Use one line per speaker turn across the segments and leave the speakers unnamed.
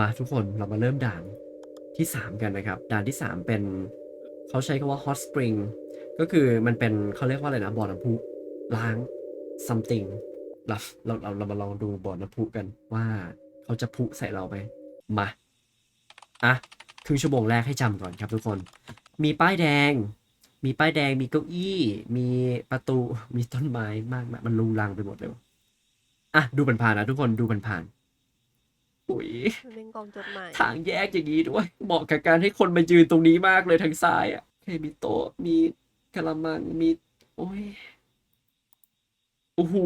มาทุกคนเรามาเริ่มด่านที่ 3 กันนะครับ ด่านที่ 3 เป็นเขาใช้คำว่า hot spring ก็คือมันเป็นเขาเรียกว่าอะไรนะบ่อน้ำพุล้าง something เราเราเราเรามาลองดูบ่อน้ำพุกันว่าเขาจะพุใส่เราไหมมาอะครึ่งชั่วโมงแรกให้จำก่อนครับทุกคน มีป้ายแดง มีป้ายแดงมีเก้าอี้ มีประตูมีต้นไม้มากมายมันลุงลังไปหมดเลยว่ะอะดูผ่านๆนะทุกคนดูผ่านๆ อุ้ย
มันเป็นกล่องจดหมาย
ทางแยกอย่างนี้ด้วย เหมาะกับการให้คนมายืนตรงนี้มากเลยทางซ้ายอะโอเคมีโต๊ะมีกระมังมี โอ้ยโอ้โห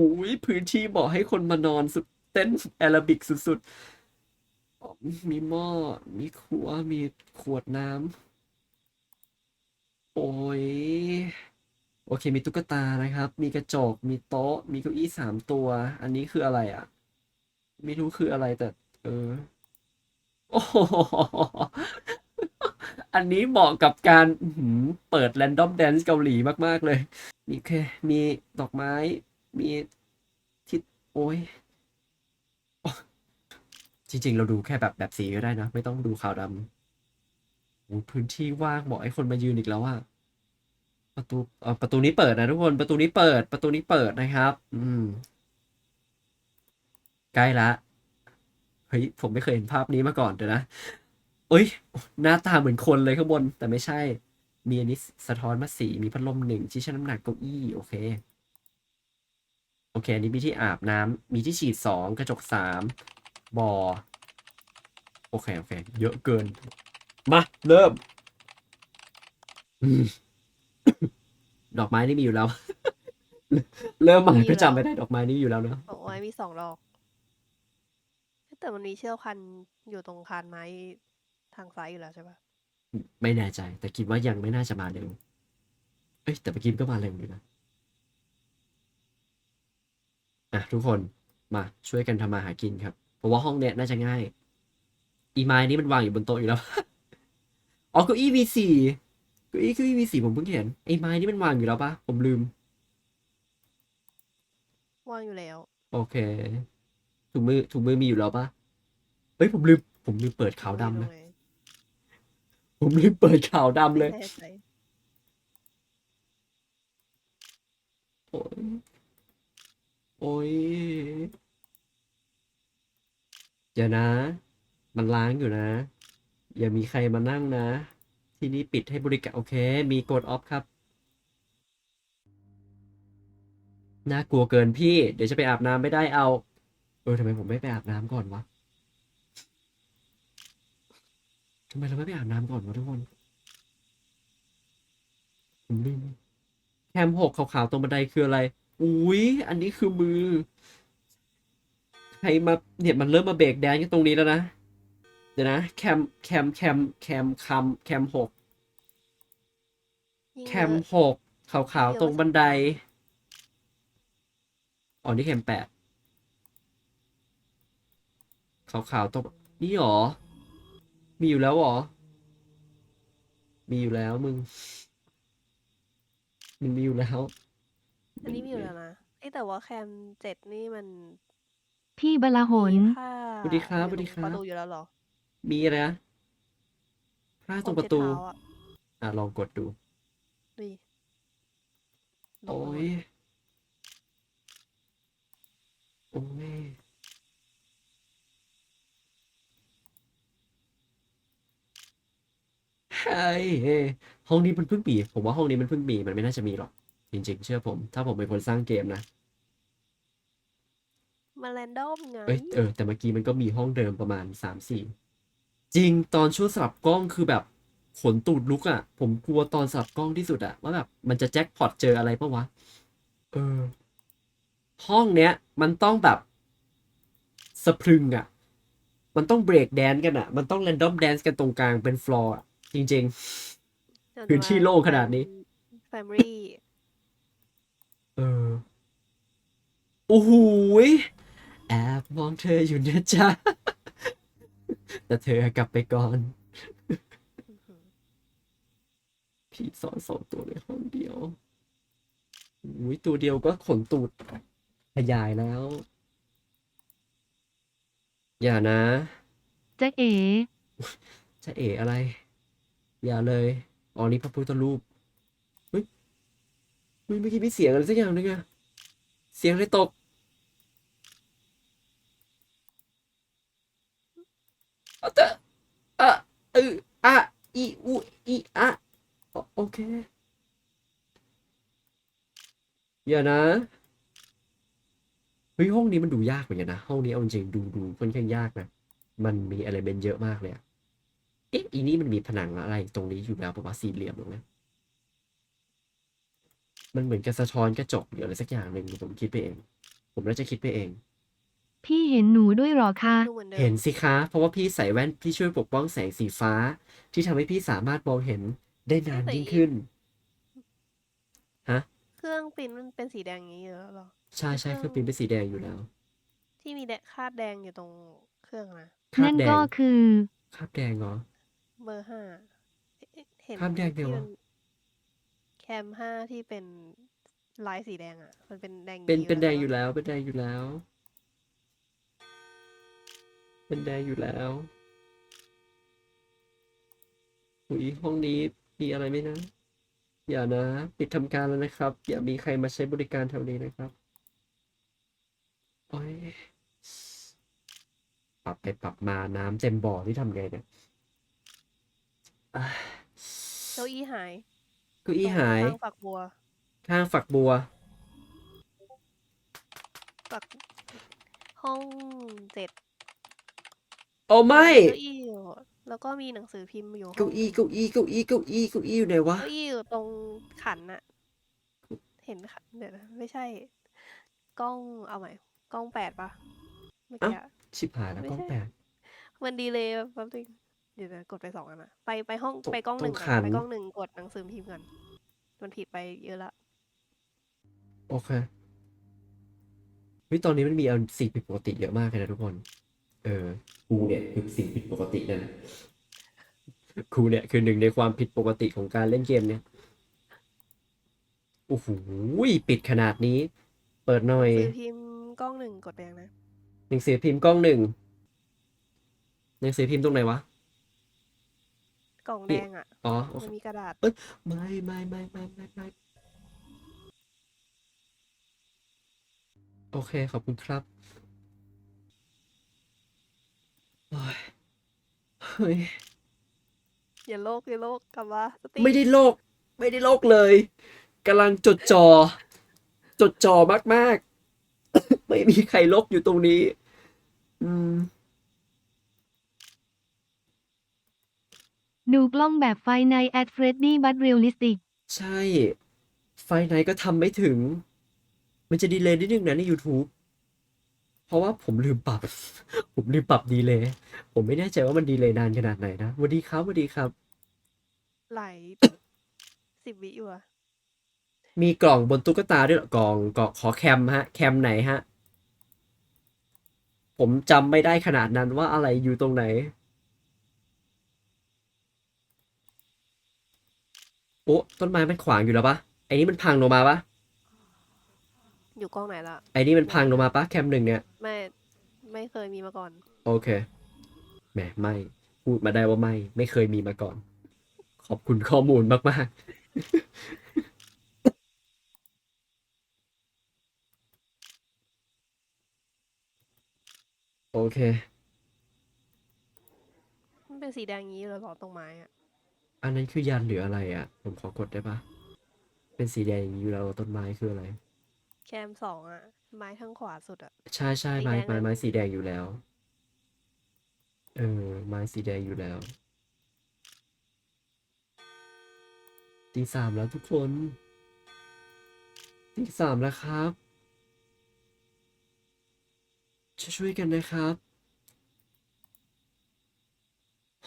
พื้นที่เหมาะให้คนมานอนสุดเต้นแอโรบิกสุดๆอ๋อมีหม้อ มีครัว มีขวดน้ำ โอ้ย โอเค มีตุ๊กตานะครับ มีกระจก มีโต๊ะ มีเก้าอี้สามตัว อันนี้คืออะไรอะ ไม่รู้คืออะไรแต่ เออ โอ้โหอันนี้เหมาะกับการเปิด Random Dance เกาหลีมาก ๆ เลยมีแค่มีดอกไม้ มีที่โอ้ย จริง ๆ เราดูแค่แบบแบบสีก็ได้นะ ไม่ต้องดูขาวดำพื้นที่ว่างเหมาะให้คนมายืนอีกแล้วอะประตูเออประตูนี้เปิดนะทุกคนประตูนี้เปิด ประตูนี้เปิดนะครับ อืม ใกล้ละ เฮ้ยผมไม่เคยเห็นภาพนี้มาก่อนเดี๋ยวนะเอ้ย หน้าตาเหมือนคนเลยข้างบน แต่ไม่ใช่ มีอันนี้สะท้อนมาสีมีพัดลมหนึ่งที่ชั่งน้ำหนักเก้าอี้ โอเค โอเค อันนี้มีที่อาบน้ำมีที่ฉีดสองกระจกสามบ่อโอเค โอเค เยอะเกิน มา เริ่มอืมดอกไม้นี่มีอยู่แล้ว เริ่มมาก็จำไม่ได้ดอกไม้นี่อยู่แล้วเนอะ
บอกว่ามีสองดอก แต่มันมีเชือกพันอยู่ตรงคานไม้ทางซ้ายอยู่แล้วใช่ปะ
ไม่แน่ใจ แต่คิดว่ายังไม่น่าจะมาเร็ว เอ้ยแต่เมื่อกี้มันก็มาเร็วอยู่นะอะทุกคนมาช่วยกันทำมาหากินครับเพราะว่าห้องเนี้ยน่าจะง่าย อีไม้นี้มันวางอยู่บนโต๊ะอยู่แล้ว อ๋อเก้าอี้มีสี่เก้าอี้เก้าอี้มีสี่ผมเพิ่งเห็นไอ้ไม้นี่มันวางอยู่แล้วปะผมลืม
ว่างอยู่แล้ว
โอเค ถุงมือถุงมือมีอยู่แล้วปะเฮ้ยผมลืมผมลืมเปิดขาวดำ
ไม่
นะ
รู้ไง
ผมลืมเปิดขาวดำเลย
แน่ใจ
โอ้ยโอ้ยอย่านะ มันล้างอยู่นะ อย่ามีใครมานั่งนะ ที่นี่ปิดให้บริการโอเค มีกดออฟครับน่ากลัวเกินพี่ เดี๋ยวจะไปอาบน้ำไม่ได้เอา เออทำไมผมไม่ไปอาบน้ำก่อนวะทำไมเราไม่ไปอาบน้ำก่อนวะทุกคน ผมลืมแคมหกขาวๆตรงบันไดคืออะไร อุ้ย อันนี้คือมือ ใครมาเนี่ยมันเริ่มมาเบรกแดนกันตรงนี้แล้วนะ เดี๋ยวนะ แคม แคม แคม แคมคำแคมหก
ยิ่ง
แค
เย
ม
อะ
หกขาวๆตรงบันได อ๋อ นี่แคมแปด ขาวๆตรงนี่หรอ มีอยู่แล้วหรอ มีอยู่แล้วมึงมึงมีอยู่แล้ว
อันนี้มีอยู่แล้วนะเอ้ยแต่ว่าแคมเจ็ดนี่มัน
พี่บลาหน
มีผ้า
สวัสดีครับ
อยู่
สวัสดีครับ
ประตูอยู่แล้วเหรอ
มีอะไรนะผ้าตรงประตู
ผมเช็ดเท้าอะ
อะลองกดดู
ดิลง
โอ้
มาย
โอ้ย เฮ้ย ห้องนี้มันเพิ่งมีผมว่าห้องนี้มันเพิ่งมีมันไม่น่าจะมีหรอก จริง ๆ เชื่อผม ถ้าผมเป็นคนสร้างเกมนะ
มาแรนดอมไง
เอ้ยเออแต่เมื่อกี้มันก็มีห้องเดิมประมาณสามสี่จริงตอนช่วงสลับกล้องคือแบบขนตูดลุกอะ่ะ ผมกลัวตอนสลับกล้องที่สุดอะ่ะว่าแบบมันจะแจ็คพอตเจออะไรปะวะเออ ห้องเนี้ย มันต้องแบบสะพรึงอะ่ะ มันต้องเบรกแดนกันอะ่ะ มันต้องแรนดอมแดนซ์กันตรงกลางเป็นฟลอร์อะ จริงพื้นที่โล่งขนาดนี้
แฟมิลี่
ๆเออ โอ้โหยแอบมองเธออยู่นะจ๊ะ แต่เธอกลับไปก่อนผีซ้อนสองตัวในห้องเดียวอุ้ยตัวเดียวก็ขนตูดขยายแล้ว อย่านะ
จะเอ๋
จะเอ๋อะไร อย่าเลยอ๋อนี่พระพุทธรูปเฮ้ยเฮ้ยเมื่อกี้มีเสียงอะไรสักอย่างนึงอะเสียงอะไรตก เอาเตอะอะเอออะอีอูอีอะโอโอเค อย่านะเฮ้ยห้องนี้มันดูยากเหมือนกันนะ ห้องนี้เอาจริงดูดูค่อนข้างยากนะ มันมีอะไรเบนเยอะมากเลยอะ เอ๊ะอีนี่มันมีผนังอะไรตรงนี้อยู่แล้วปะวะสี่เหลี่ยมตรงนั้นมันเหมือนกับสะท้อนกระจกหรืออะไรสักอย่างหนึ่งผมคิดไปเอง ผมน่าจะคิดไปเอง
พี่เห็นหนูด้วยเหรอคะ
ดูเหมือนเดิ
เห็น
ม
สิคะ เพราะว่าพี่ใส่แว่นที่ช่วยปกป้องแสงสีฟ้า ที่ทำให้พี่สามารถมองเห็นได้นานยิ่งขึ้น ฮะ
เครื่องปริ้นมันเป็นสีแดงอย่างนี้อยู่แล้วเหรอ
ใช่ใช่เครื่องปริ้นเป็นสีแดงอยู่แล้ว
ที่มีแดคาดแดงอยู่ตรงเครื่องนะ
ครา
นั่
บ
น
แด
ก็
ง
คือ
คราบแดงเหรอ
เบอร์ห้าเอ๊ะเห็น
คราบแดงเดียว
ที่
อะ
มันแคมห้าที่เป็นลายสีแดงอะ มันเป็นแดง
เป็น
อย่าง
เป็นแดง
ใช่
อยู่
ปะ
แล้ว เป็นแดงอยู่แล้ว เป็นแดงอยู่แล้วอุยห้องนี้มีอะไรไหมนะ อย่านะ ปิดทำการแล้วนะครับ อย่ามีใครมาใช้บริการแถวนี้นะครับโอ้ยปรับไปปรับมาน้ำเต็มบ่อที่ทำไงเนี่ยอะ
เก้าอี้หาย
เก้าอี้หาย
ตรงข้างฝักบัว
ข้างฝักบัว
ฝัก ห้องเจ็ด
โอ้ไม่
เก้าอี้อยู่แล้วก็มีหนังสือพิมพ์อยู่ห้
เก้า
อง
อี้เก้าอี้เก้าอี้เก้าอี้เก้าอี้อยู่ไหนวะ
เก้าอี้อยู่ตรงขันน่ะ เห็นค่ะเดี๋ยวนะไม่ใช่ กล้องเอาใหม่กล้องแปดปะเมื่อกี้อะ
ชิบหายแล้ว
ไม่
กล้อง
ใช่
แปด
มันดีเลยแป๊บนึง เดี๋ยวนะกดไปสองอันนะไปไปห้อง
ตรง
ไปกล้องหนึ่ง
ตรง
ก่
ขั
อน
น
ไปกล้องหนึ่งกดหนังสือพิมพ์ก่อนมันผิดไปเยอะละ
โอเคเฮ้ยตอนนี้มันมีเอาสิ่งผิดปกติเยอะมากเลยนะทุกคน เออกูเนี่ยคือสิ่งผิดปกตินั่นแหละกูเนี่ยคือหนึ่งในความผิดปกติของการเล่นเกมเนี่ย โอ้โหปิดขนาดนี้ เปิดหน่อย
หนังสือพิมพ์กล้องหนึ่งกดไปยังนะ
หนังสือพิมพ์กล้องหนึ่งหนังสือพิมพ์ตรงไหนวะ
กล่อง
นี่
แดงอะ
อ๋อโอ
มัน
เค
มีกระดาษ
ไม่ไม่ไม่ไม่ไม่ไม่โอเค ขอบคุณครับโอ้ยเฮ้ย
อย่าโลกอย่าโลกกลับมาสติ
ไม่ได้โลก ไม่ได้โลกเลยกำลังจดจอ จดจอมากๆ ไม่มีใครลบอยู่ตรงนี้ อืม
ดูกล้องแบบไฟในแอดเฟรดดี้บัตเรียลลิสติก
ใช่ ไฟไหนก็ทำไม่ถึง มันจะดีเลย์นิดนึงนะใน YouTube เพราะว่าผมลืมปรับ ผมลืมปรับดีเลย์ผมไม่แน่ใจว่ามันดีเลย์นานขนาดไหนนะสวัสดีครับสวัสดีครับ
ไหล สิบวิอยู่อะ
มีกล่องบนตุ๊กตาด้วยเหรอกล่องกล่องขอแคมฮะ แคมไหนฮะ ผมจำไม่ได้ขนาดนั้นว่าอะไรอยู่ตรงไหน โอ้ต้นไม้มันขวางอยู่แล้วปะไอ้นี่มันพังลงมาปะ
อยู่กล้องไหนละ
ไอ้นี่มันพังลงมาปะแคมหนึ่งเนี่ย
ไม่ ไม่เคยมีมาก่อน
โอเค แหมไม่ พูดมาได้ว่าไม่ ไม่เคยมีมาก่อน ขอบคุณข้อมูลมากๆ โอเค
มันเป็นสีแดงอย่างนี้เลยเหรอตรงไม้อะ
อันนั้นคือยันหรืออะไรอะ ผมขอกดได้ปะเป็นสีแดงอย่างนี้อยู่แล้วต้นไม้คืออะไร
แคมสองอะไม้ทางขวาสุดอะ
ใช่ใช่
สี
ไม้
แดง
ไม้
เลย
ไม้สีแดงอยู่แล้ว เออ ไม้สีแดงอยู่แล้วตีสามแล้วทุกคนตีสามแล้วครับช่วยๆกันนะครับ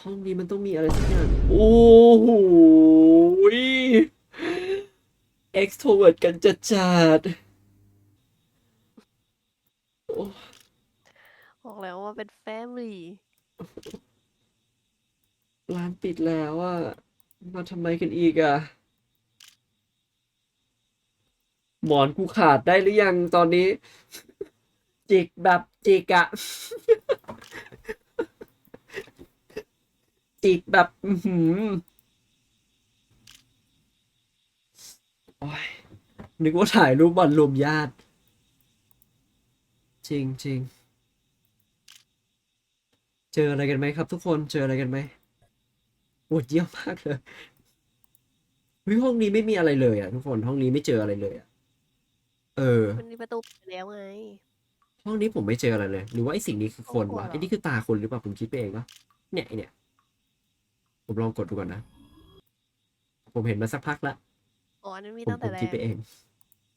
ห้องนี้มันต้องมีอะไรสักอย่าง โอ้โห extrovert กันจัดจัดๆโอ้
บอกแล้วว่าเป็นแฟมิลี่
ร้านปิดแล้วอะมาทำไมกันอีกอะหมอนกูขาดได้หรือยังตอนนี้ จิกแบบจิกอะ จิกแบบ อือหือโอ้ยนึกว่าถ่ายรูปบอลรวมญาติ จริงจริงเจออะไรกันไหมครับทุกคนเจออะไรกันไหมโหดเยี่ยมมากเลยเฮ้ยห้องนี้ไม่มีอะไรเลยอะทุกคนห้องนี้ไม่เจออะไรเลยอะเออ
มันมีประตูปิดแล้วไง
ห้องนี้ผมไม่เจออะไรเลย หรือว่าไอ้สิ่งนี้คือคน
กลัว
วะ
เหรอ
ไอ้นี่คือตาคนหรือเปล่าผมคิดไปเองวะเนี่ยไอ้เนี่ย ผมลองกดดูก่อนนะ ผมเห็นมาสักพักละ
อ๋ออันนั้นมี
ผม
ตั้ง
ผ
แต่
ม
แร
คิด
ก
ไปเอง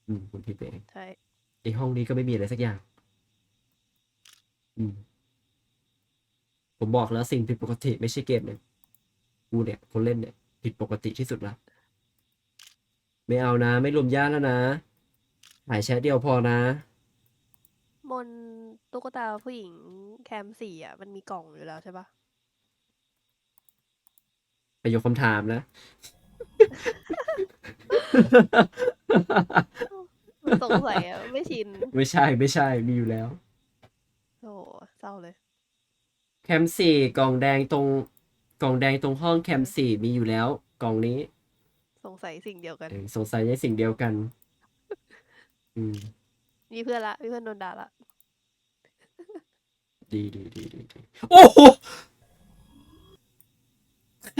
อืมผมคิดไปเอง
ใช่
ไอ้ห้องนี้ก็ไม่มีอะไรสักอย่าง อืม ผมบอกแล้วสิ่งผิดปกติไม่ใช่เกมเนี่ยกูเนี่ย คนเล่นเนี่ย ผิดปกติที่สุดละไม่เอานะ ไม่รวมญาติแล้วนะถ่ายแชทเดียวพอนะ
บนตุ๊กตาผู้หญิงแคมสี่อะ มันมีกล่องอยู่แล้วใช่ปะ
ประโยคคำถามนะ
สงสัยอะไม่ชิน
ไม่ใช่ไม่ใช่มีอยู่แล้ว
โอ้โหเศร้าเลย
แคมสี่กล่องแดงตรงกล่องแดงตรงห้องแคมสี่มีอยู่แล้ว กล่องนี้
สงสัยสิ่งเดียวกัน
เออสงสัยในสิ่งเดียวกัน อืม
มีเพื่อนละมีเพื่อนโดนด่าละ
ดีดีดีดีดีโอ้โห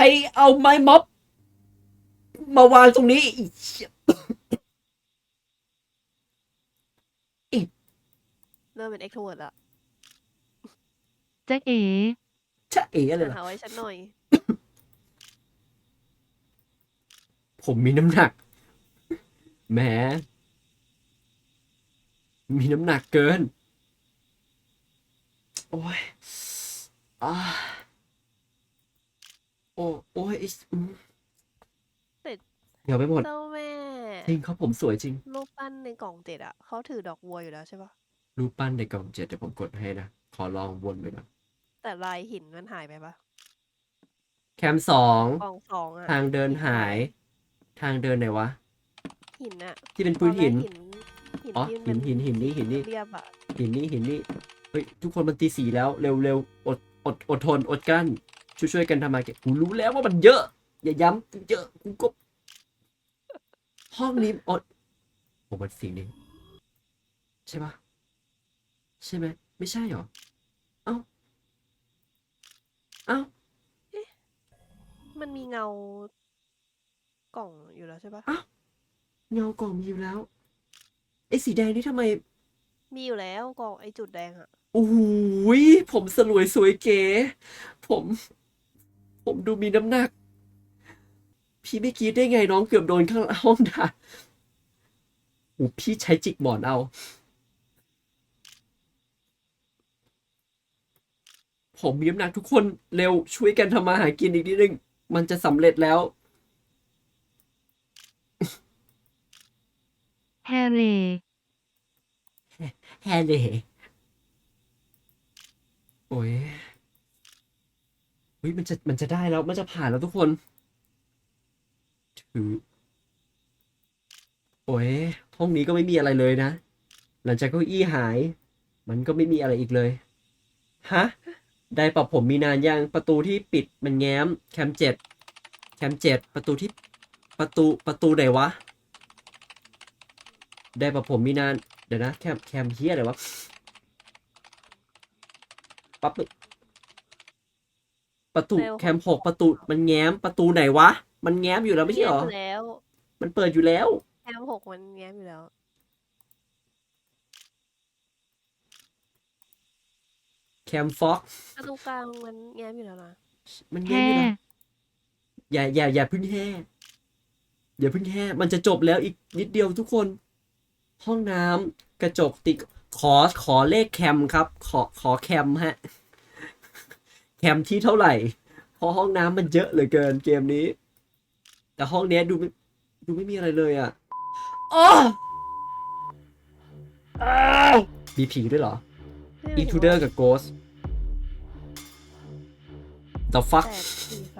ใครเอาไม้ม็อบ มาวางตรงนี้อีเหี้ย
เริ่มเป็นเอ็กโทรเวิร์ดละ
จ๊ะเอ๋
ชะเอ๋อะไรล่ะ
หาไว้ฉันหน่อย
ผมมีน้ำหนัก แหม มีน้ำหนักเกิน โอ้ยอ่า โอ้โอ้ยไอ้อืมเดี๋ยวไปหมด
เจ้าแม่
จริงเขาผมสวยจริง
รูปปั้นในกล่องเจ็ดอะเขาถือดอกบัวอยู่แล้วใช่ปะ
รูปปั้นในกล่องเจ็ดเดี๋ยวผมกดให้นะ ขอลองวนไปก่อน
แต่ลายหินมันหายไปปะ
แคมสอง
กล่องสองอะ
ทางเดินหาย ทางเดินไหนวะ
หินอะ
ที่เป็นพื้นหิน
ตอแรกหินหิน
อ๋อ
ที่
หินหินหินนี่หินนี่
เรียบอะ
หินนี่หินนี่เฮ้ยทุกคนมันตีสีแล้วเร็วเร็วอดอดอดทนอดกลั้น ช่วยช่วยกันทำมาเก็บกูรู้แล้วว่ามันเยอะ อย่าย้ำเยอะกูก็ห้องนี้อดผมมันสิ่งนี้ ใช่ปะใช่ไหมไม่ใช่หรอ เอ้า เอ้า
มันมีเงากล่องอยู่แล้วใช่ปะ
เงากล่องมีอยู่แล้วไอ้สีแดงนี่ทำไม
มีอยู่แล้วกล่องไอ้จุดแดงอะ
โอ้โหยผมสลวยสวยเก๋ผม ผมดูมีน้ำหนัก พี่ไม่กรีดได้ไงน้องเกือบโดนข้างห้องด่าโอ้พี่ใช้จิกหมอนเอา ผมมีน้ำหนักทุกคนเร็วช่วยกันทำมาหากินอีกนิดนึง มันจะสำเร็จแล้ว
แฮเร่
แฮเล่โอ้ย เฮ้ยมันจะมันจะได้แล้ว มันจะผ่านแล้วทุกคนถือโอ้ยห้องนี้ก็ไม่มีอะไรเลยนะ หลังจากเก้าอี้หาย มันก็ไม่มีอะไรอีกเลยฮะได้ปรับผมมีนานยังประตูที่ปิดมันแง้ม แคมเจ็ดแคมเจ็ดประตูที่ประตูประตูไหนวะ ได้ปรับผมมีนานเดี๋ยวนะแคมแคมเฮียอะไรวะปั๊บ ปึ๊บประตู
เร็ว
แคมหกประตูมันแง้มประตูไหนวะ มันแง้มอยู่แล้วไม่ใช่เหรอ
แง้อยู่แล้ว
มันเปิดอยู่แล้ว
แคมหกมันแง้มอยู่แล้ว
แคมฟ็อก
ประตูกลางมันแง้มอยู่แล้วนะ
มัน
แฮ
แง้มอยู่แล้วอย่าอย่าอย่าเพึ่งแห่อย่าเพึ่งแห่มันจะจบแล้วอีกนิดเดียวทุกคน ห้องน้ำกระจกติดขอขอเลขแคมครับ ขอขอแคมฮะ แคมที่เท่าไหร่เพราะห้องน้ำมันเยอะเหลือเกินเกมนี้ แต่ห้องเนี้ยดูไม่ดูไม่มีอะไรเลยอะอ้ออ้าวมีผีด้วยเหรอ
ไม่
อิ
รู้
นทูเดอร์กับโกส The fuck
แปดสี่ส